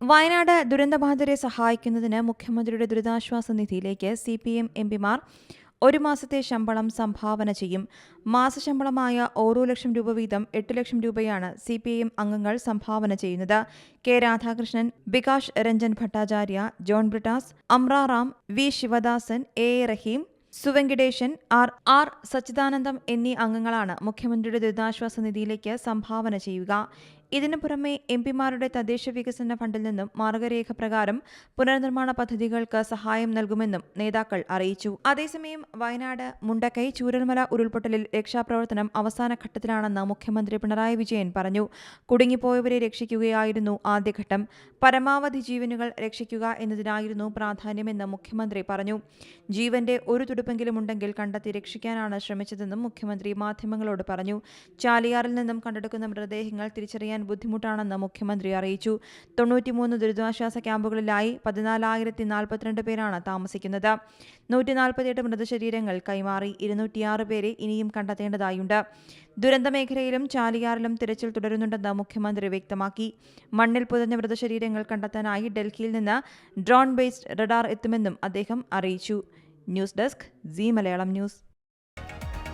വയനാട് ദുരന്തബാധിതരെ സഹായിക്കുന്നതിന് മുഖ്യമന്ത്രിയുടെ ദുരിതാശ്വാസ നിധിയിലേക്ക് സി പി എം എം പിമാർ ഒരു മാസത്തെ ശമ്പളം സംഭാവന ചെയ്യും. മാസശമ്പളമായ ഓരോ ലക്ഷം രൂപ വീതം എട്ട് ലക്ഷം രൂപയാണ് സി പി എം അംഗങ്ങൾ സംഭാവന ചെയ്യുന്നത്. K Radhakrishnan Bikash Ranjan Bhattacharya John Brittas Amraram V Sivadasan A A Rahim Su Venkatesan R R Sachithanantham എന്നീ അംഗങ്ങളാണ് മുഖ്യമന്ത്രിയുടെ ദുരിതാശ്വാസ നിധിയിലേക്ക് സംഭാവന ചെയ്യുക. ഇതിനു പുറമെ എം പിമാരുടെ തദ്ദേശ വികസന ഫണ്ടിൽ നിന്നും മാർഗരേഖ പ്രകാരം പുനർനിർമ്മാണ പദ്ധതികൾക്ക് സഹായം നൽകുമെന്നും നേതാക്കൾ അറിയിച്ചു. അതേസമയം വയനാട് മുണ്ടക്കൈ ചൂരൽമല ഉരുൾപൊട്ടലിൽ രക്ഷാപ്രവർത്തനം അവസാന ഘട്ടത്തിലാണെന്ന് മുഖ്യമന്ത്രി പിണറായി വിജയൻ പറഞ്ഞു. കുടുങ്ങിപ്പോയവരെ രക്ഷിക്കുകയായിരുന്നു ആദ്യഘട്ടം പരമാവധി ജീവനുകൾ രക്ഷിക്കുക എന്നതിനായിരുന്നു പ്രാധാന്യമെന്ന് മുഖ്യമന്ത്രി പറഞ്ഞു. ജീവന്റെ ഒരു തുടുപ്പെങ്കിലും ഉണ്ടെങ്കിൽ കണ്ടെത്തി രക്ഷിക്കാനാണ് ശ്രമിച്ചതെന്നും മുഖ്യമന്ത്രി മാധ്യമങ്ങളോട് പറഞ്ഞു. ചാലിയാറിൽ നിന്നും കണ്ടെടുക്കുന്ന മൃതദേഹങ്ങൾ തിരിച്ചറിയാൻ ബുദ്ധിമുട്ടാണെന്ന് മുഖ്യമന്ത്രി അറിയിച്ചു. തൊണ്ണൂറ്റിമൂന്ന് ദുരിതാശ്വാസ ക്യാമ്പുകളിലായി പതിനാലായിരത്തി നാൽപ്പത്തിരണ്ട് പേരാണ് താമസിക്കുന്നത്. നൂറ്റി നാൽപ്പത്തിയെട്ട് മൃതശരീരങ്ങൾ കൈമാറി ഇരുന്നൂറ്റിയാറ് പേരെ ഇനിയും കണ്ടെത്തേണ്ടതായുണ്ട്. ദുരന്തമേഖലയിലും ചാലിയാറിലും തിരച്ചിൽ തുടരുന്നുണ്ടെന്ന് മുഖ്യമന്ത്രി വ്യക്തമാക്കി. മണ്ണിൽ പുതഞ്ഞ മൃതശരീരങ്ങൾ കണ്ടെത്താനായി ഡൽഹിയിൽ നിന്ന് ഡ്രോൺ ബേസ്ഡ് റഡാർ എത്തുമെന്നും അദ്ദേഹം അറിയിച്ചു. News desk C Malayalam news.